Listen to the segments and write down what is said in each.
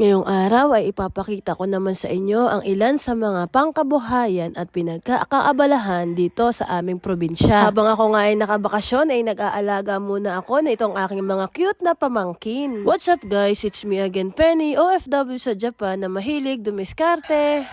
Ngayong araw ay ipapakita ko naman sa inyo ang ilan sa mga pangkabuhayan at pinagkakaabalahan dito sa aming probinsya. Habang ako nga ay nakabakasyon ay nag-aalaga muna ako na itong aking mga cute na pamangkin. What's up guys? It's me again Penny, OFW sa Japan na mahilig dumiskarte.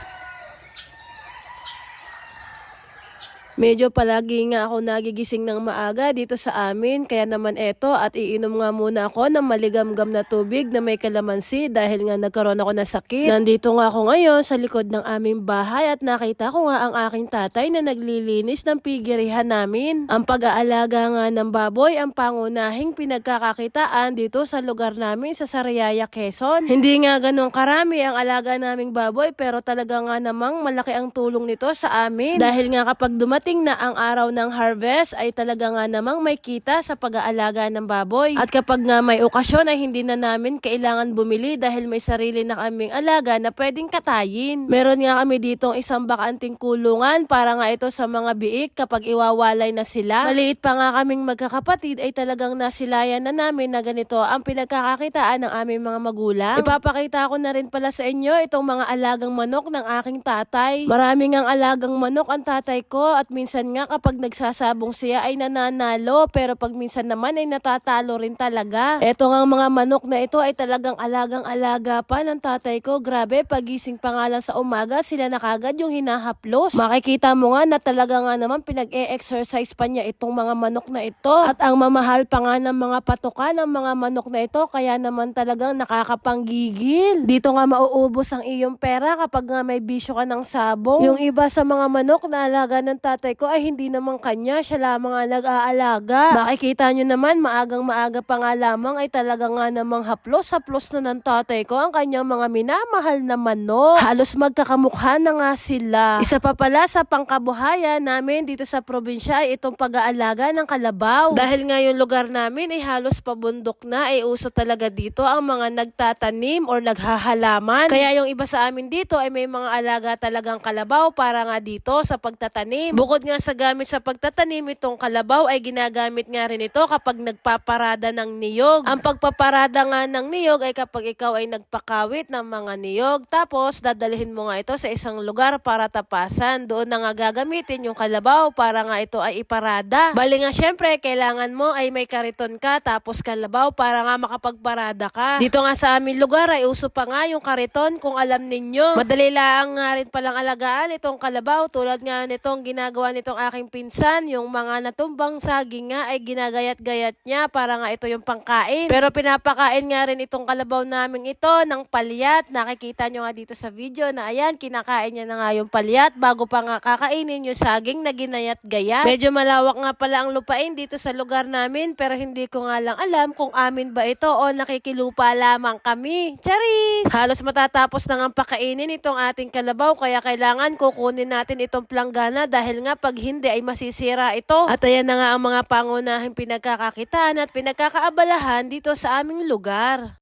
Medyo palagi nga ako nagigising ng maaga dito sa amin, kaya naman eto at iinom nga muna ako ng maligamgam na tubig na may kalamansi dahil nga nagkaroon ako ng sakit. Nandito nga ako ngayon sa likod ng aming bahay at nakita ko nga ang aking tatay na naglilinis ng pigirihan namin. Ang pag-aalaga nga ng baboy ang pangunahing pinagkakakitaan dito sa lugar namin sa Sariaya, Quezon. Hindi nga ganun karami ang alaga naming baboy pero talaga nga namang malaki ang tulong nito sa amin. Dahil nga kapag dumating na ang araw ng harvest ay talaga nga namang may kita sa pag-aalaga ng baboy. At kapag nga may okasyon ay hindi na namin kailangan bumili dahil may sarili na kaming alaga na pwedeng katayin. Meron nga kami ditong isang bakanting kulungan para nga ito sa mga biik kapag iwawalay na sila. Maliit pa nga kaming magkakapatid ay talagang nasilayan na namin na ganito ang pinagkakakitaan ng aming mga magulang. Ipapakita ko na rin pala sa inyo itong mga alagang manok ng aking tatay. Maraming ang alagang manok ang tatay ko at minsan nga kapag nagsasabong siya ay nananalo pero pag minsan naman ay natatalo rin talaga. Eto nga mga manok na ito ay talagang alagang-alaga pa ng tatay ko. Grabe, pagising pa nga lang sa umaga sila na kagad yung hinahaplos. Makikita mo nga na talaga nga naman pinag-e-exercise pa niya itong mga manok na ito. At ang mamahal pa nga ng mga patoka ng mga manok na ito kaya naman talagang nakakapanggigil. Dito nga mauubos ang iyong pera kapag nga may bisyo ka ng sabong. Yung iba sa mga manok na alaga ng tatay ko ay hindi naman kanya, siya lamang ang nag-aalaga. Makikita nyo naman, maagang maaga pa nga lamang ay talaga nga namang haplos-haplos na ng tatay ko ang kanyang mga minamahal na manok. Halos magkakamukha na nga sila. Isa pa pala sa pangkabuhayan namin dito sa probinsya ay itong pag-aalaga ng kalabaw. Dahil nga yung lugar namin ay halos pabundok na, ay uso talaga dito ang mga nagtatanim or naghahalaman. Kaya yung iba sa amin dito ay may mga alaga talagang kalabaw para nga dito sa pagtatanim. Bukod nga sa gamit sa pagtatanim, itong kalabaw ay ginagamit nga rin ito kapag nagpaparada ng niyog. Ang pagpaparada nga ng niyog ay kapag ikaw ay nagpakawit ng mga niyog, tapos dadalhin mo nga ito sa isang lugar para tapasan. Doon na nga gagamitin yung kalabaw para nga ito ay iparada. Bali nga syempre, kailangan mo ay may kariton ka tapos kalabaw para nga makapagparada ka. Dito nga sa aming lugar ay uso pa nga yung kariton kung alam ninyo. Madali lang nga rin palang alagaan itong kalabaw tulad nga nitong ginagawa nitong aking pinsan. Yung mga natumbang saging nga ay ginagayat-gayat niya para nga ito yung pangkain. Pero pinapakain nga rin itong kalabaw namin ito ng palyat. Nakikita nyo nga dito sa video na ayan, kinakain niya na nga yung palyat bago pa nga kakainin yung saging na ginayat-gayat. Medyo malawak nga pala ang lupain dito sa lugar namin pero hindi ko nga lang alam kung amin ba ito o nakikilupa lamang kami. Charis! Halos matatapos na nga pakainin itong ating kalabaw kaya kailangan kukunin natin itong planggana dahil nga pag hindi ay masisira ito. At ayan na nga ang mga pangunahing pinagkakakitaan at pinagkakaabalahan dito sa aming lugar.